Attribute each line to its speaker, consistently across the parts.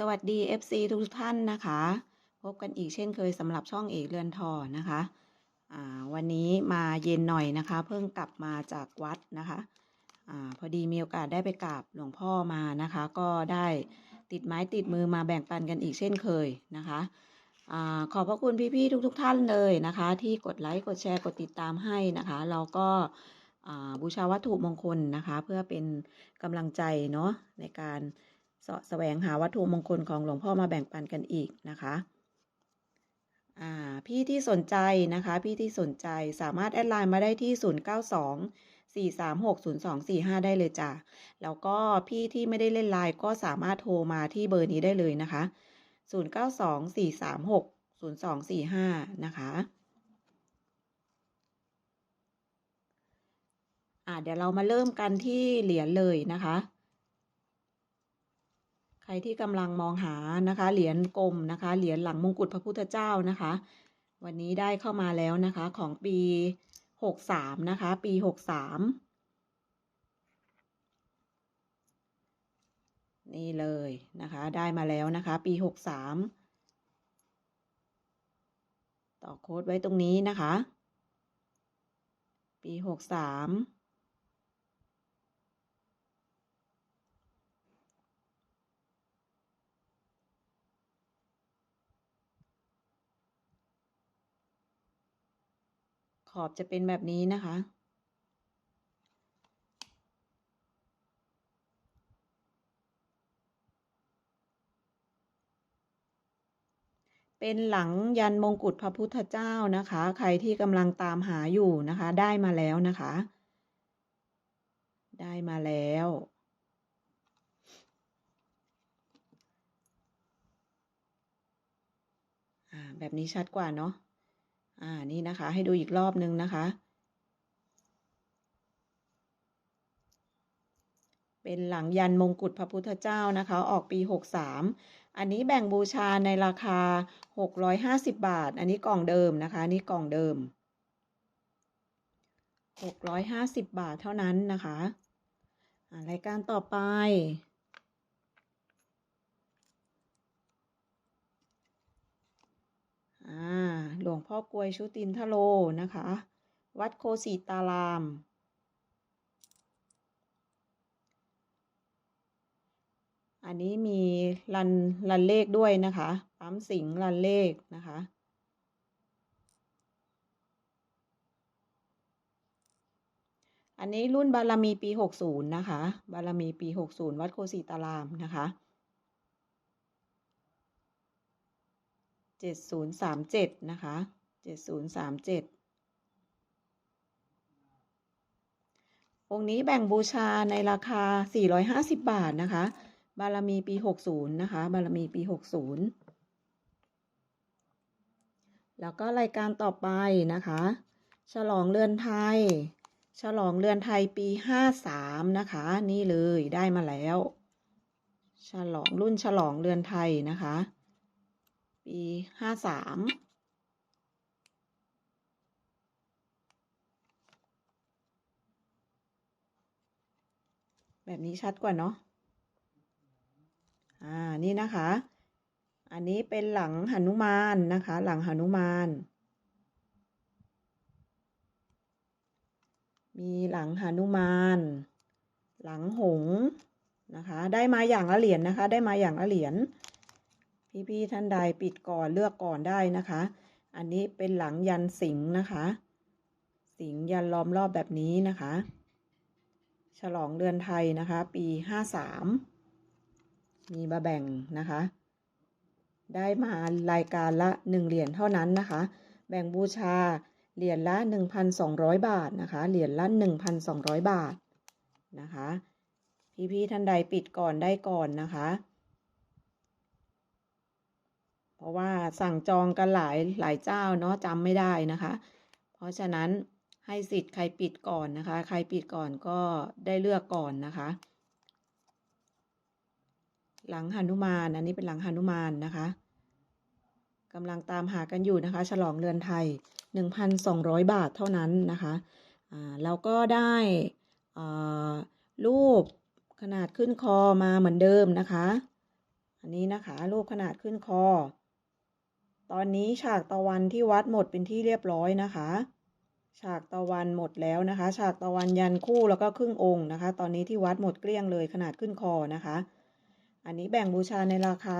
Speaker 1: สวัสดี FC ทุกท่านนะคะ พบกันอีกเช่นเคยสำหรับช่องเอกเรือนทอนะคะวันนี้มาเย็นหน่อยนะคะ เพิ่งกลับมาจากวัดนะคะอพอดีมีโอกาสได้ไปกราบหลวงพ่อมานะคะ ก็ได้ติดไม้ติดมือมาแบ่งปันกันอีกเช่นเคยนะคะอขอบพระคุณพี่ๆทุกๆทท่านเลยนะคะ ที่กดไลค์กดแชร์กดติดตามให้นะคะ เราก็บูชาวัตถุมงคลนะคะ เพื่อเป็นกำลังใจเนาะในการ เสาะแสวงหาวัตถุมงคลของหลวงพ่อมาแบ่งปันกันอีกนะคะพี่ที่สนใจนะคะ พี่ที่สนใจสามารถแอดไลน์มาได้ที่ 092 436 0245 ได้เลยจ้ะ แล้วก็พี่ที่ไม่ได้เล่นไลน์ก็สามารถโทรมาที่เบอร์นี้ได้เลยนะคะ 092 436 0245 นะคะอ่าเดี๋ยวเรามาเริ่มกันที่เหรียญเลยนะคะ ใครที่กำลังมองหานะคะ เหรียญกลมนะคะ เหรียญหลังมงกุฎพระพุทธเจ้านะคะ วันนี้ได้เข้ามาแล้วนะคะของปีหกสามนะคะ ปีหกสามนี่เลยนะคะ ได้มาแล้วนะคะ ปีหกสามต่อโค้ดไว้ตรงนี้นะคะ ปีหกสามข อบจะเป็นแบบนี้นะคะ เป็นหลังยันมงกุฎพระพุทธเจ้านะคะ ใครที่กำลังตามหาอยู่นะคะ ได้มาแล้วนะคะ ได้มาแล้วแบบนี้ชัดกว่าเนาะ อ่านี่นะคะ ให้ดูอีกรอบนึงนะคะ เป็นหลังยันมงกุฎพระพุทธเจ้านะคะ ออกปีหกสามอันนี้แบ่งบูชาในราคาหกร้อยห้าสิบบาท อันนี้กล่องเดิมนะคะนี่กล่องเดิมหกร้อยห้าสิบบาทเท่านั้นนะคะรายการต่อไป อ่า หลวงพ่อกลวยชุตินทโลนะคะ วัดโคสีตาราม อันนี้มีรันรันเลขด้วยนะคะปั๊มสิงรันเลขนะคะอันนี้รุ่นบารมีปีหกศูนย์นะคะ บารมีปีหกศูนย์วัดโคสีตารามนะคะ เจ็ดศูนย์สามเจ็ดนะคะเจ็ดศูนย์สามเจ็ดองค์นี้แบ่งบูชาในราคา 450 บาทนะคะ บารมีปี 60 นะคะ บารมีปี 60 แล้วก็รายการต่อไปนะคะ ฉลองเรือนไทย ฉลองเรือนไทยปี 53 นะคะ นี่เลยได้มาแล้ว ฉลองรุ่นฉลองเรือนไทยนะคะ ปี53แบบนี้ชัดกว่าเนาะ อ่า นี่นะคะ อันนี้เป็นหลังหนุมานนะคะ หลังหนุมาน มีหลังหนุมาน หลังหงนะคะ ได้มาอย่างละเหรียญนะคะ ได้มาอย่างละเหรียญ พี่ๆท่านใดปิดก่อนเลือกก่อนได้นะคะ อันนี้เป็นหลังยันสิงนะคะ สิงยันล้อมรอบแบบนี้นะคะ ฉลองเดือนไทยนะคะ ปีห้าสามมีมาแบ่งนะคะ ได้มารายการละหนึ่งเหรียญเท่านั้นนะคะ แบ่งบูชาเหรียญละหนึ่งพันสองร้อยบาทนะคะ เหรียญละหนึ่งพันสองร้อยบาทนะคะ พี่ๆท่านใดปิดก่อนได้ก่อนนะคะ ราะว่าสั่งจองกันหลายหลายเจ้าเนาะจำไม่ได้นะคะ เพราะฉะนั้นให้สิทธิ์ใครปิดก่อนนะคะ ใครปิดก่อนก็ได้เลือกก่อนนะคะ หลังหนุมานอันนี้เป็นหลังหนุมานนะคะกำลังตามหากันอยู่นะคะ ฉลองเรือนไทย 1,200 บาทเท่านั้นนะคะอ่าแล้วก็ได้รูปขนาดขึ้นคอมาเหมือนเดิมนะคะ อันนี้นะคะรูปขนาดขึ้นคอ ตอนนี้ฉากตะวันที่วัดหมดเป็นที่เรียบร้อยนะคะ ฉากตะวันหมดแล้วนะคะ ฉากตะวันยันคู่แล้วก็ครึ่งองค์นะคะ ตอนนี้ที่วัดหมดเกลี้ยงเลยขนาดขึ้นคอนะคะ อันนี้แบ่งบูชาในราคา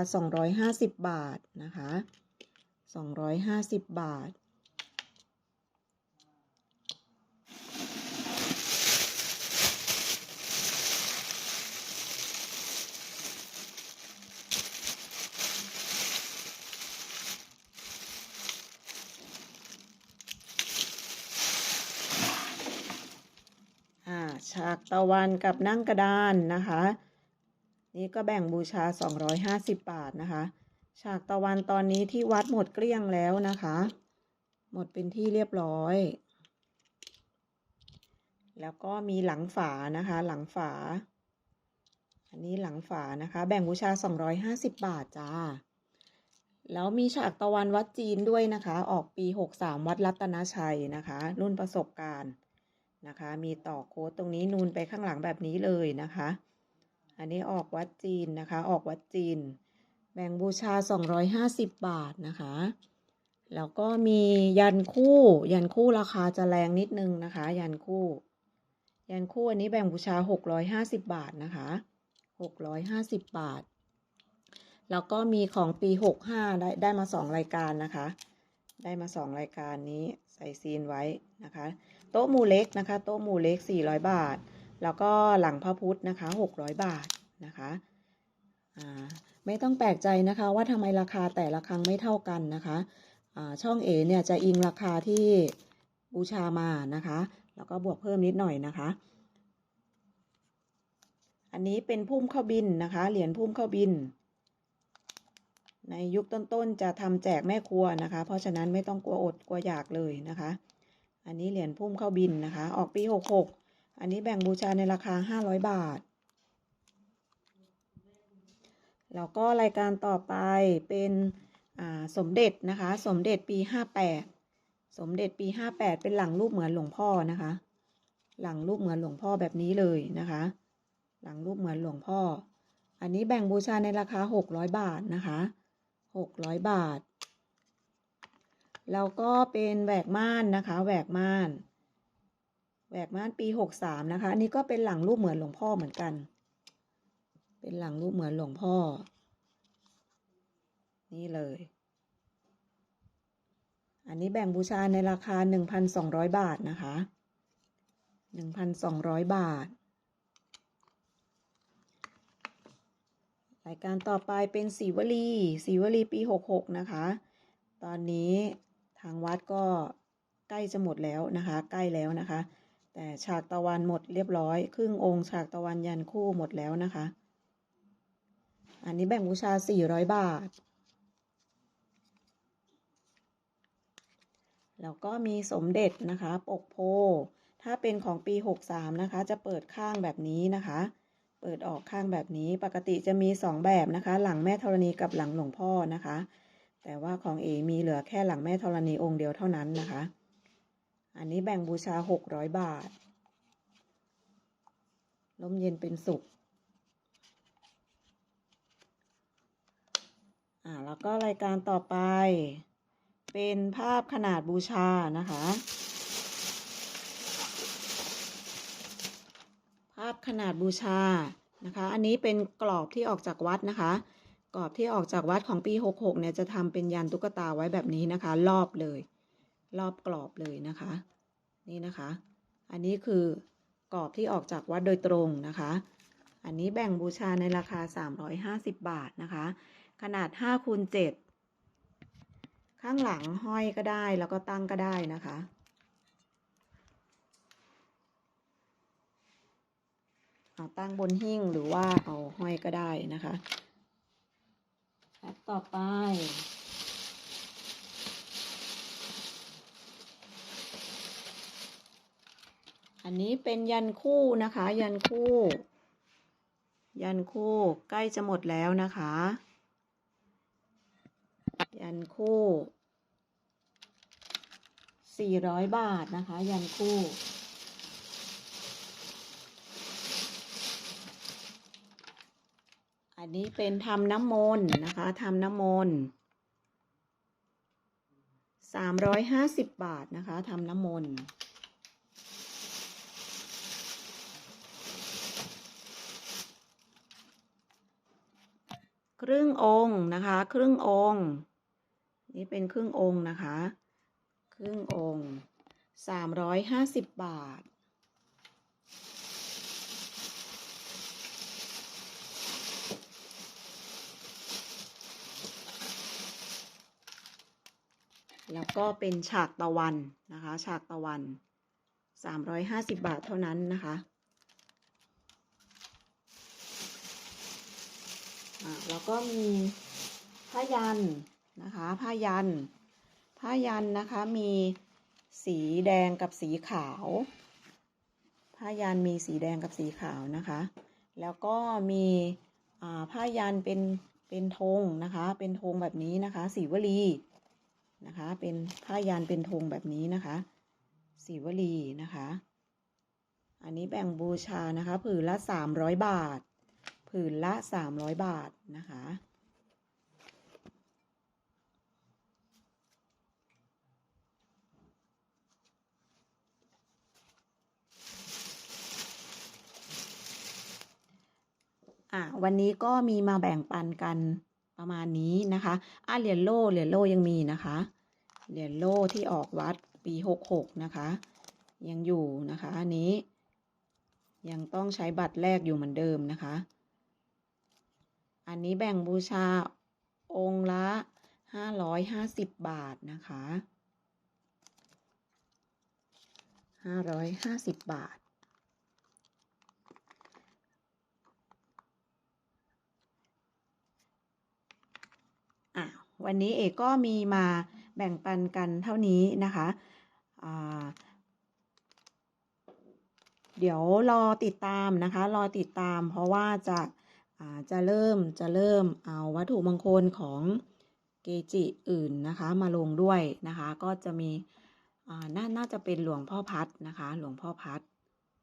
Speaker 1: 250 บาทนะคะ 250 บาท อ่า ฉากตะวันกับนั่งกระดานนะคะ นี่ก็แบ่งบูชา 250 บาทนะคะ ฉากตะวันตอนนี้ที่วัดหมดเกลี้ยงแล้วนะคะ หมดเป็นที่เรียบร้อย แล้วก็มีหลังฝานะคะ หลังฝา อันนี้หลังฝานะคะ แบ่งบูชา 250 บาทจ้าแล้วมีฉากตะวันวัดจีนด้วยนะคะ ออกปี 63 วัดรัตนชัยนะคะ รุ่นประสบการณ์ นะคะ มีต่อโค้ดตรงนี้นูนไปข้างหลังแบบนี้เลยนะคะ อันนี้ออกวัดจีนนะคะ ออกวัดจีน แบ่งบูชา 250 บาทนะคะ แล้วก็มียันคู่ ยันคู่ราคาจะแรงนิดนึงนะคะ ยันคู่ ยันคู่อันนี้แบ่งบูชา 650 บาทนะคะ 650 บาท แล้วก็มีของปี 65 ได้ได้มา 2 รายการนะคะ ได้มา 2 รายการนี้ใส่ซีนไว้นะคะ ต๊ะหมูเล็กนะคะ โต๊ะหมูเล็ก 400 บาท แล้วก็หลังพระพุทธนะคะ 600 บาทนะคะไม่ต้องแปลกใจนะคะว่าทำไมราคาแต่ละครั้งไม่เท่ากันนะคะช่องเอเนี่ยจะอิงราคาที่บูชามานะคะ แล้วก็บวกเพิ่มนิดหน่อยนะคะ อันนี้เป็นพุ่มเข้าบินนะคะ เหรียญพุ่มเข้าบิน ในยุคต้นๆจะทำแจกแม่ครัวนะคะ เพราะฉะนั้นไม่ต้องกลัวอดกลัวอยากเลยนะคะ อันนี้เหรียญพุ่มเข้าบินนะคะ ออกปี 66 อันนี้แบ่งบูชาในราคา 500 บาท แล้วก็รายการต่อไปเป็นสมเด็จนะคะ สมเด็จปี 58 สมเด็จปี 58 เป็นหลังรูปเหมือนหลวงพ่อนะคะ หลังรูปเหมือนหลวงพ่อแบบนี้เลยนะคะ หลังรูปเหมือนหลวงพ่อ อันนี้แบ่งบูชาในราคา 600 บาทนะคะ 600 บาท แล้วก็เป็นแหวกม่านนะคะแหวกม่านแหวกม่านปี63นะคะอันนี้ก็เป็นหลังรูปเหมือนหลวงพ่อเหมือนกัน เป็นหลังรูปเหมือนหลวงพ่อ นี่เลย อันนี้แบ่งบูชาในราคา1,200บาทนะคะ1,200บาทรายการต่อไปเป็นสีวลีสีวลีปี66นะคะ ตอนนี้ ทางวัดก็ใกล้จะหมดแล้วนะคะ ใกล้แล้วนะคะ แต่ฉากตะวันหมดเรียบร้อย ครึ่งองค์ฉากตะวันยันคู่หมดแล้วนะคะ อันนี้แบ่งบูชา 400 บาท แล้วก็มีสมเด็จนะคะ ปกโพ ถ้าเป็นของปี 63 นะคะ จะเปิดข้างแบบนี้นะคะ เปิดออกข้างแบบนี้ ปกติจะมี 2 แบบนะคะ หลังแม่ธรณีกับหลังหลวงพ่อนะคะ แต่ว่าของเอมีเหลือแค่หลังแม่ธรณีองค์เดียวเท่านั้นนะคะ อันนี้แบ่งบูชา600บาทลมเย็นเป็นสุข อ่าแล้วก็รายการต่อไป เป็นภาพขนาดบูชานะคะ ภาพขนาดบูชานะคะ อันนี้เป็นกรอบที่ออกจากวัดนะคะ กรอบที่ออกจากวัดของปี 66 เนี่ยจะทำเป็นยันตุ๊กตาไว้แบบนี้นะคะ รอบเลย รอบกรอบเลยนะคะ นี่นะคะ อันนี้คือกรอบที่ออกจากวัดโดยตรงนะคะ อันนี้แบ่งบูชาในราคา 350 บาทนะคะ ขนาด5คูณ7ข้างหลังห้อยก็ได้แล้วก็ตั้งก็ได้นะคะเอาตั้งบนหิ้งหรือว่าเอาห้อยก็ได้นะคะ พ็คต่อไปอันนี้เป็นยันคู่นะคะ ยันคู่ ยันคู่ใกล้จะหมดแล้วนะคะ ยันคู่ 400 บาทนะคะ ยันคู่ นนนี้เป็นทำน้ำมนต์นะคะทำน้ำมนต์สามร้อยห้าสิบบาทนะคะทำน้ำมนต์ครึ่งองค์นะคะ ครึ่งองค์ นี่เป็นครึ่งองค์นะคะ ครึ่งองค์สามร้อยห้าสิบบาท แล้วก็เป็นฉากตะวันนะคะ ฉากตะวันสามร้อยห้าสิบบาทเท่านั้นนะคะอ่าแล้วก็มีผ้ายันนะคะผ้ายัน ผ้ายันนะคะมีสีแดงกับสีขาว ผ้ายันมีสีแดงกับสีขาวนะคะ แล้วก็มีอ่าผ้ายันเป็นเป็นธงนะคะ เป็นธงแบบนี้นะคะสีวลี นะคะ เป็นผ้ายันเป็นธงแบบนี้นะคะสีวลีนะคะ อันนี้แบ่งบูชานะคะ ผืนละสามร้อยบาท ผืนละ300บาทนะคะอะวันนี้ก็มีมาแบ่งปันกันประมาณนี้นะคะ อะเหรียญโล่เหรียญโล่ยังมีนะคะ เหรียญโล่ที่ออกวัดปี66นะคะ ยังอยู่นะคะอันนี้ ยังต้องใช้บัตรแรกอยู่เหมือนเดิมนะคะ อันนี้แบ่งบูชาองค์ละห้าร้อยห้าสิบบาทนะคะห้าร้อยห้าสิบบาทวันนี้เอกก็มีมา แบ่งปันกันเท่านี้นะคะเดี๋ยวรอติดตามนะคะ รอติดตาม เพราะว่าจะาจะเริ่มจะเริ่มเอาวัตถุมงคลของเกจิอื่นนะคะ มาลงด้วยนะคะ ก็จะมีอ่านาน่าจะเป็นหลวงพ่อพัดนะคะ หลวงพ่อพัด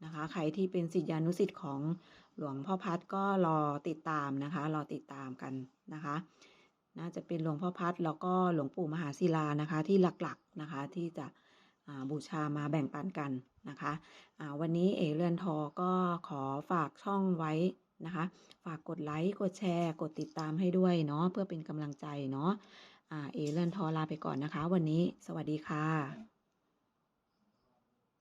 Speaker 1: นะคะ ใครที่เป็นศิษยานุศิษย์ของหลวงพ่อพัดก็รอติดตามนะคะ รอติดตามกันนะคะ น่าจะเป็นหลวงพ่อพัดแล้วก็หลวงปู่มหาศิลานะคะที่หลักๆนะคะที่จะบูชามาแบ่งปันกันนะคะะวันนี้เอเรือนทอก็ขอฝากช่องไว้นะคะ ฝากกดไลค์กดแชร์ กดติดตามให้ด้วยเนาะเพื่อเป็นกำลังใจเนาะเอเรือนทอลาไปก่อนนะคะ วันนี้สวัสดีค่ะ